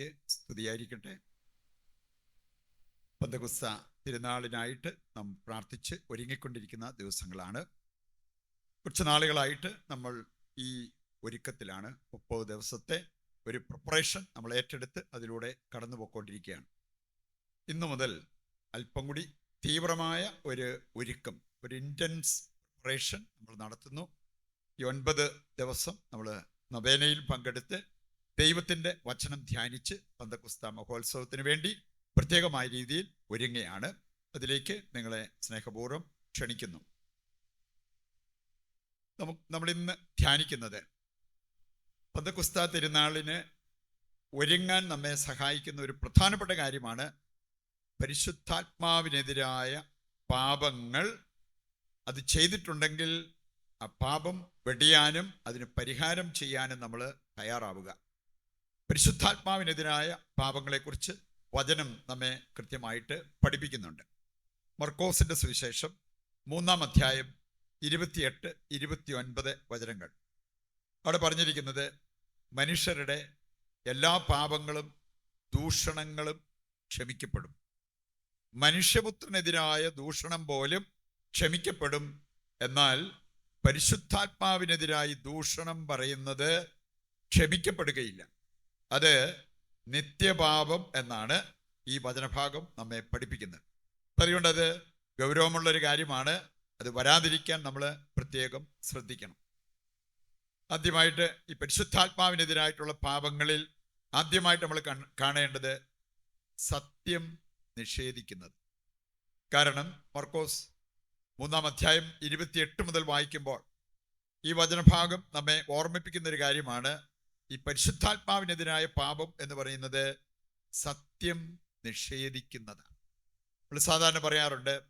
അങ്ങേക്ക് സ്തുതിയായിരിക്കട്ടെ. പന്തകുസ്ത തിരുനാളിനായിട്ട് നാം പ്രാർത്ഥിച്ച് ഒരുങ്ങിക്കൊണ്ടിരിക്കുന്ന ദിവസങ്ങളാണ്. കുറച്ച് നാളുകളായിട്ട് നമ്മൾ ഈ ഒരുക്കത്തിലാണ്. മുപ്പത് ദിവസത്തെ ഒരു പ്രിപ്പറേഷൻ നമ്മൾ ഏറ്റെടുത്ത് അതിലൂടെ കടന്നു പോയിക്കൊണ്ടിരിക്കുകയാണ് ഇന്നു മുതൽ അല്പം കൂടി തീവ്രമായ ഒരു ഒരുക്കം ഒരു ഇന്റൻസ് പ്രിപ്പറേഷൻ നമ്മൾ നടത്തുന്നു. ഈ ഒൻപത് ദിവസം നമ്മൾ നവേനയിൽ പങ്കെടുത്ത് ദൈവത്തിന്റെ വചനം ധ്യാനിച്ച് പന്തക്കുസ്ത മഹോത്സവത്തിന് വേണ്ടി പ്രത്യേകമായ രീതിയിൽ ഒരുങ്ങുകയാണ് അതിലേക്ക് നിങ്ങളെ സ്നേഹപൂർവം ക്ഷണിക്കുന്നു. ഇന്ന് ധ്യാനിക്കുന്നത് പന്തക്കുസ്ത തിരുനാളിന് ഒരുങ്ങാൻ നമ്മെ സഹായിക്കുന്ന ഒരു പ്രധാനപ്പെട്ട കാര്യമാണ് പരിശുദ്ധാത്മാവിനെതിരായ പാപങ്ങൾ. അത് ചെയ്തിട്ടുണ്ടെങ്കിൽ ആ പാപം വെടിയാനും അതിന് പരിഹാരം ചെയ്യാനും നമ്മൾ തയ്യാറാവുക. പരിശുദ്ധാത്മാവിനെതിരായ പാപങ്ങളെക്കുറിച്ച് വചനം നമ്മെ കൃത്യമായിട്ട് പഠിപ്പിക്കുന്നുണ്ട്. മർക്കോസിന്റെ സുവിശേഷം മൂന്നാം അധ്യായം ഇരുപത്തിയെട്ട് ഇരുപത്തി ഒൻപത് വചനങ്ങൾ. അവിടെ പറഞ്ഞിരിക്കുന്നത് മനുഷ്യരുടെ എല്ലാ പാപങ്ങളും ദൂഷണങ്ങളും ക്ഷമിക്കപ്പെടും. മനുഷ്യപുത്രനെതിരായ ദൂഷണം പോലും ക്ഷമിക്കപ്പെടും. എന്നാൽ പരിശുദ്ധാത്മാവിനെതിരായി ദൂഷണം പറയുന്നത് ക്ഷമിക്കപ്പെടുകയില്ല. അത് നിത്യപാപം എന്നാണ് ഈ വചനഭാഗം നമ്മെ പഠിപ്പിക്കുന്നത്. അതുകൊണ്ട് അത്? ഗൗരവമുള്ള ഒരു കാര്യമാണ്. അത് വരാതിരിക്കാൻ നമ്മൾ പ്രത്യേകം ശ്രദ്ധിക്കണം. ആദ്യമായിട്ട് ഈ പരിശുദ്ധാത്മാവിനെതിരായിട്ടുള്ള പാപങ്ങളിൽ ആദ്യമായിട്ട് നമ്മൾ കാണേണ്ടത് സത്യം നിഷേധിക്കുന്നത്. കാരണം മർക്കോസ് മൂന്നാം അധ്യായം ഇരുപത്തിയെട്ട് മുതൽ വായിക്കുമ്പോൾ ഈ വചനഭാഗം നമ്മെ ഓർമ്മിപ്പിക്കുന്ന ഒരു കാര്യമാണ്. ഈ പരിശുദ്ധാത്മാവിനെതിരായ പാപം എന്ന് പറയുന്നത് സത്യം നിഷേധിക്കുന്നതാണ്. നമ്മൾ സാധാരണ പറയാറുണ്ട്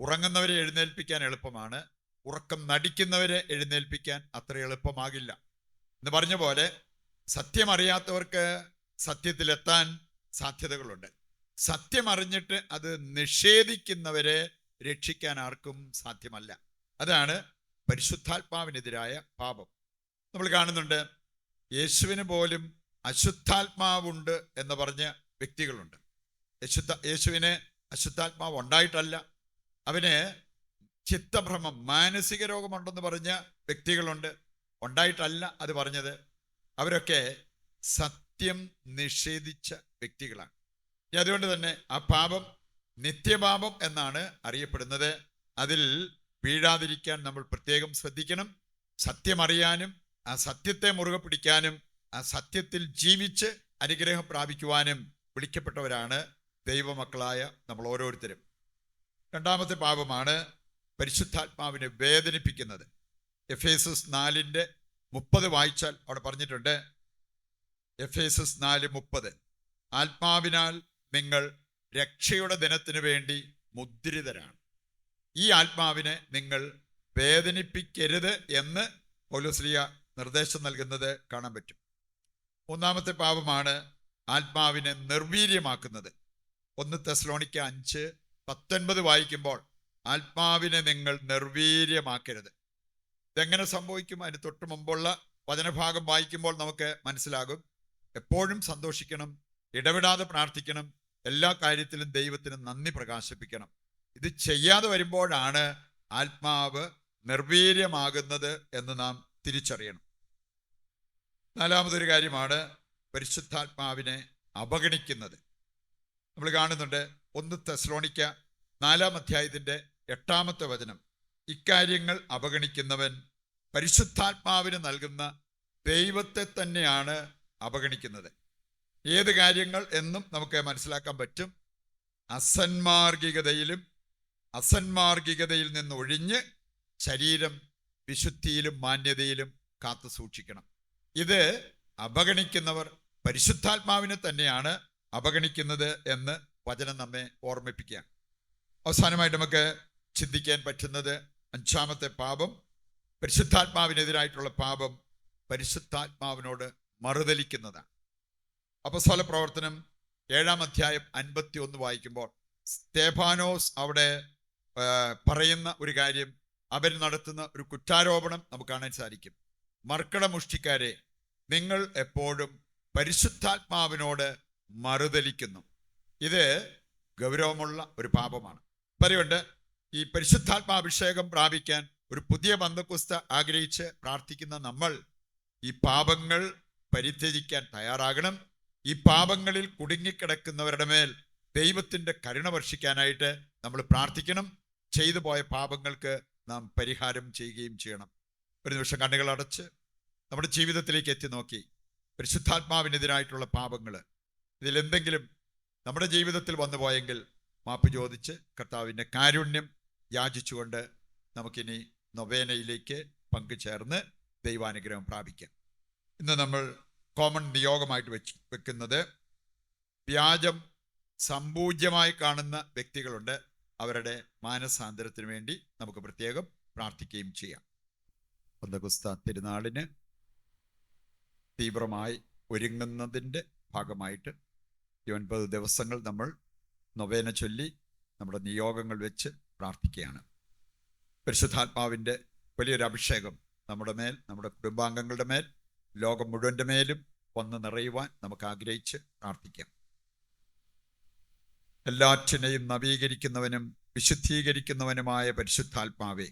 ഉറങ്ങുന്നവരെ എഴുന്നേൽപ്പിക്കാൻ എളുപ്പമാണ് ഉറക്കം നടിക്കുന്നവരെ എഴുന്നേൽപ്പിക്കാൻ അത്ര എളുപ്പമാകില്ല. എന്ന് പറഞ്ഞ പോലെ സത്യമറിയാത്തവർക്ക് സത്യത്തിലെത്താൻ സാധ്യതകളുണ്ട്. സത്യം അറിഞ്ഞിട്ട് അത് നിഷേധിക്കുന്നവരെ രക്ഷിക്കാൻ ആർക്കും സാധ്യമല്ല. അതാണ് പരിശുദ്ധാത്മാവിനെതിരായ പാപം. നമ്മൾ കാണുന്നുണ്ട് യേശുവിന് പോലും അശുദ്ധാത്മാവുണ്ട് എന്ന് പറഞ്ഞ വ്യക്തികളുണ്ട്. യശുദ്ധ യേശുവിന് അശുദ്ധാത്മാവ് ഉണ്ടായിട്ടല്ല. അവന് ചിത്തഭ്രമം മാനസിക രോഗമുണ്ടെന്ന് പറഞ്ഞ വ്യക്തികളുണ്ട്. ഉണ്ടായിട്ടല്ല അത് പറഞ്ഞത്. അവരൊക്കെ സത്യം നിഷേധിച്ച വ്യക്തികളാണ്. അതുകൊണ്ട് തന്നെ ആ പാപം നിത്യപാപം എന്നാണ് അറിയപ്പെടുന്നത്. അതിൽ വീഴാതിരിക്കാൻ നമ്മൾ പ്രത്യേകം ശ്രദ്ധിക്കണം. സത്യം അറിയാനും ആ സത്യത്തെ മുറുകെ പിടിക്കാനും ആ സത്യത്തിൽ ജീവിച്ച് അനുഗ്രഹം പ്രാപിക്കുവാനും വിളിക്കപ്പെട്ടവരാണ് ദൈവമക്കളായ നമ്മൾ ഓരോരുത്തരും. രണ്ടാമത്തെ പാപമാണ് പരിശുദ്ധാത്മാവിനെ വേദനിപ്പിക്കുന്നത്. എഫ് എസ് എസ് നാലിന്റെ മുപ്പത് വായിച്ചാൽ അവിടെ പറഞ്ഞിട്ടുണ്ട് എഫ് എസ് എസ് നാല് മുപ്പത് ആത്മാവിനാൽ നിങ്ങൾ രക്ഷയുടെ ദിനത്തിനു വേണ്ടി മുദ്രിതരാണ്. ഈ ആത്മാവിനെ നിങ്ങൾ വേദനിപ്പിക്കരുത് എന്ന് പൗലോസ്ലിയ നിർദ്ദേശം നൽകുന്നത് കാണാൻ പറ്റും. മൂന്നാമത്തെ പാപമാണ് ആത്മാവിനെ നിർവീര്യമാക്കുന്നത്. ഒന്ന് തെസ്ലോണിക്ക അഞ്ച് പത്തൊൻപത് വായിക്കുമ്പോൾ ആത്മാവിനെ നിങ്ങൾ നിർവീര്യമാക്കരുത്. ഇതെങ്ങനെ സംഭവിക്കും? അതിന് തൊട്ട് മുമ്പുള്ള വചനഭാഗം വായിക്കുമ്പോൾ നമുക്ക് മനസ്സിലാകും. എപ്പോഴും സന്തോഷിക്കണം ഇടപെടാതെ പ്രാർത്ഥിക്കണം എല്ലാ കാര്യത്തിലും ദൈവത്തിന് നന്ദി പ്രകാശിപ്പിക്കണം. ഇത് ചെയ്യാതെ വരുമ്പോഴാണ് ആത്മാവ് നിർവീര്യമാകുന്നത് എന്ന് നാം തിരിച്ചറിയണം. നാലാമതൊരു കാര്യമാണ് പരിശുദ്ധാത്മാവിനെ അവഗണിക്കുന്നത്. നമ്മൾ കാണുന്നുണ്ട് ഒന്ന് തെസ്ലോണിക്ക നാലാം അധ്യായത്തിന്റെ എട്ടാമത്തെ വചനം. ഇക്കാര്യങ്ങൾ അവഗണിക്കുന്നവൻ പരിശുദ്ധാത്മാവിന് നൽകുന്ന ദൈവത്തെ തന്നെയാണ് അവഗണിക്കുന്നത്. ഏത് കാര്യങ്ങൾ എന്നും നമുക്ക് മനസ്സിലാക്കാൻ പറ്റും. അസന്മാർഗികതയിലും അസന്മാർഗികതയിൽ നിന്ന് ഒഴിഞ്ഞ് ശരീരം വിശുദ്ധിയിലും മാന്യതയിലും കാത്തു സൂക്ഷിക്കണം ഇത് അവഗണിക്കുന്നവർ പരിശുദ്ധാത്മാവിനെ തന്നെയാണ് അവഗണിക്കുന്നത് എന്ന് വചനം നമ്മെ ഓർമ്മിപ്പിക്കുക അവസാനമായിട്ട് നമുക്ക് ചിന്തിക്കാൻ പറ്റുന്നത് അഞ്ചാമത്തെ പാപം പരിശുദ്ധാത്മാവിനെതിരായിട്ടുള്ള പാപം പരിശുദ്ധാത്മാവിനോട് മറുതലിക്കുന്നതാണ്. അപസ്വല പ്രവർത്തനം ഏഴാം അധ്യായം അൻപത്തി ഒന്ന് വായിക്കുമ്പോൾ സ്തേഫാനോസ് അവിടെ പറയുന്ന ഒരു കാര്യം അവർ നടത്തുന്ന ഒരു കുറ്റാരോപണം നമുക്ക് കാണാൻ സാധിക്കും. മർക്കട മുഷ്ടിക്കാരെ നിങ്ങൾ എപ്പോഴും പരിശുദ്ധാത്മാവിനോട് മറുതലിക്കുന്നു. ഇത് ഗൗരവമുള്ള ഒരു പാപമാണ്. പറയുണ്ട് ഈ പരിശുദ്ധാത്മാഭിഷേകം പ്രാപിക്കാൻ ഒരു പുതിയ ബന്ധക്കുസ്ത ആഗ്രഹിച്ച് പ്രാർത്ഥിക്കുന്ന നമ്മൾ ഈ പാപങ്ങൾ പരിത്യജിക്കാൻ തയ്യാറാകണം. ഈ പാപങ്ങളിൽ കുടുങ്ങിക്കിടക്കുന്നവരുടെ മേൽ ദൈവത്തിന്റെ കരുണ വർഷിക്കാനായിട്ട് നമ്മൾ പ്രാർത്ഥിക്കണം. ചെയ്തു പോയ പാപങ്ങൾക്ക് നാം പരിഹാരം ചെയ്യുകയും ചെയ്യണം. ഒരു നിമിഷം കണ്ണുകൾ അടച്ച് നമ്മുടെ ജീവിതത്തിലേക്ക് എത്തി നോക്കി. പരിശുദ്ധാത്മാവിനെതിരായിട്ടുള്ള പാപങ്ങൾ ഇതിലെന്തെങ്കിലും നമ്മുടെ ജീവിതത്തിൽ വന്നു പോയെങ്കിൽ മാപ്പ് ചോദിച്ച് കർത്താവിന്റെ കാരുണ്യം യാചിച്ചുകൊണ്ട് നമുക്കിനി നൊവേനയിലേക്ക് പങ്കുചേർന്ന് ദൈവാനുഗ്രഹം പ്രാപിക്കാം. ഇന്ന് നമ്മൾ കോമൺ നിയോഗമായിട്ട് വെച്ച് വെക്കുന്നത് വ്യാജം സമ്പൂജ്യമായി കാണുന്ന വ്യക്തികളുണ്ട്. അവരുടെ മാനസാന്തരത്തിന് വേണ്ടി നമുക്ക് പ്രത്യേകം പ്രാർത്ഥിക്കുകയും ചെയ്യാം. പന്തകുസ്ത തിരുനാളിന് തീവ്രമായി ഒരുങ്ങുന്നതിന്റെ ഭാഗമായിട്ട് ഈ ഒൻപത് ദിവസങ്ങൾ നമ്മൾ നൊവേന ചൊല്ലി നമ്മുടെ നിയോഗങ്ങൾ വെച്ച് പ്രാർത്ഥിക്കുകയാണ്. പരിശുദ്ധാത്മാവിന്റെ വലിയൊരു അഭിഷേകം നമ്മുടെ മേൽ നമ്മുടെ കുടുംബാംഗങ്ങളുടെ മേൽ ലോകം മുഴുവന്റെ മേലും വന്ന് നിറയുവാൻ നമുക്ക് ആഗ്രഹിച്ച് പ്രാർത്ഥിക്കാം. എല്ലാറ്റിനെയും നവീകരിക്കുന്നവനും വിശുദ്ധീകരിക്കുന്നവനുമായ പരിശുദ്ധാത്മാവെ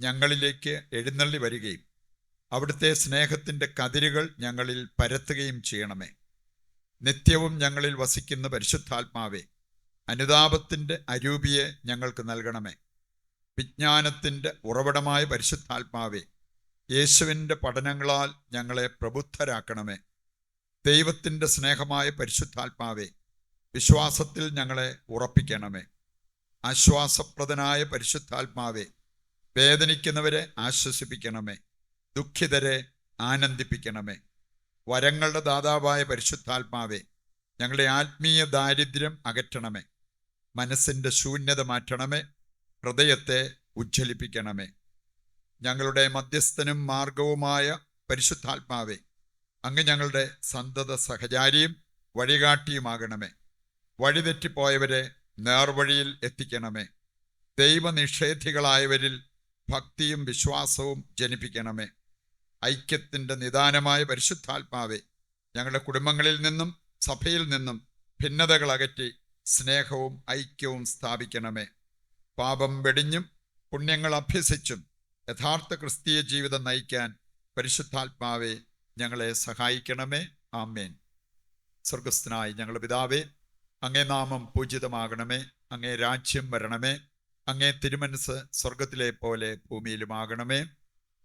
ഞങ്ങളിലേക്ക് എഴുന്നള്ളി വരികയും അവിടുത്തെ സ്നേഹത്തിന്റെ കതിരുകൾ ഞങ്ങളിൽ പരത്തുകയും ചെയ്യണമേ. നിത്യവും ഞങ്ങളിൽ വസിക്കുന്ന പരിശുദ്ധാത്മാവേ അനുതാപത്തിന്റെ അരൂപിയെ ഞങ്ങൾക്ക് നൽകണമേ. വിജ്ഞാനത്തിന്റെ ഉറവിടമായ പരിശുദ്ധാത്മാവേ യേശുവിന്റെ പഠനങ്ങളാൽ ഞങ്ങളെ പ്രബുദ്ധരാക്കണമേ. ദൈവത്തിന്റെ സ്നേഹമായ പരിശുദ്ധാത്മാവേ വിശ്വാസത്തിൽ ഞങ്ങളെ ഉറപ്പിക്കണമേ. ആശ്വാസപ്രദനായ പരിശുദ്ധാത്മാവേ വേദനിക്കുന്നവരെ ആശ്വസിപ്പിക്കണമേ. ദുഃഖിതരെ ആനന്ദിപ്പിക്കണമേ. വരങ്ങളുടെ ദാതാവായ പരിശുദ്ധാത്മാവെ ഞങ്ങളുടെ ആത്മീയ ദാരിദ്ര്യം അകറ്റണമേ. മനസ്സിന്റെ ശൂന്യത മാറ്റണമേ. ഹൃദയത്തെ ഉജ്ജ്വലിപ്പിക്കണമേ. ഞങ്ങളുടെ മധ്യസ്ഥനും മാർഗവുമായ പരിശുദ്ധാത്മാവെ അങ്ങ് ഞങ്ങളുടെ സന്തത സഹചാരിയും വഴികാട്ടിയുമാകണമേ. വഴിതെറ്റിപ്പോയവരെ നേർവഴിയിൽ എത്തിക്കണമേ. ദൈവനിഷേധികളായവരിൽ ഭക്തിയും വിശ്വാസവും ജനിപ്പിക്കണമേ. ഐക്യത്തിന്റെ നിദാനമായ പരിശുദ്ധാത്മാവെ ഞങ്ങളുടെ കുടുംബങ്ങളിൽ നിന്നും സഭയിൽ നിന്നും ഭിന്നതകൾ അകറ്റി സ്നേഹവും ഐക്യവും സ്ഥാപിക്കണമേ. പാപം വെടിഞ്ഞും പുണ്യങ്ങൾ അഭ്യസിച്ചും യഥാർത്ഥ ക്രിസ്തീയ ജീവിതം നയിക്കാൻ പരിശുദ്ധാത്മാവെ ഞങ്ങളെ സഹായിക്കണമേ. ആമേൻ. സ്വർഗസ്ഥനായി ഞങ്ങളുടെ പിതാവേ അങ്ങേ നാമം പൂജിതമാകണമേ. അങ്ങേ രാജ്യം വരണമേ. അങ്ങേ തിരുമനസ് സ്വർഗത്തിലെ പോലെ ഭൂമിയിലുമാകണമേ.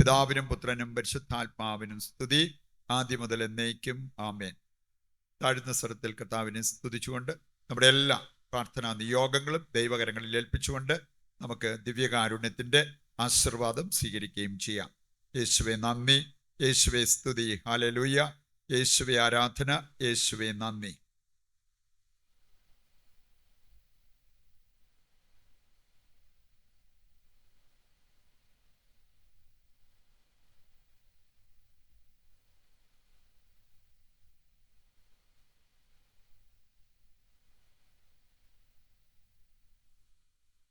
പിതാവിനും പുത്രനും പരിശുദ്ധാത്മാവിനും സ്തുതി. ആദ്യം മുതൽ എന്നേക്കും ആമേൻ. താഴ്ന്ന സ്വരത്തിൽ കർത്താവിനെ സ്തുതിച്ചുകൊണ്ട് നമ്മുടെ എല്ലാ പ്രാർത്ഥനാ നിയോഗങ്ങളും ദൈവകരങ്ങളിൽ ഏൽപ്പിച്ചുകൊണ്ട് നമുക്ക് ദിവ്യകാരുണ്യത്തിന്റെ ആശീർവാദം സ്വീകരിക്കുകയും ചെയ്യാം. യേശുവെ നന്ദി. യേശുവെ സ്തുതി. ഹാലലൂയ യേശുവെ ആരാധന. യേശുവെ നന്ദി.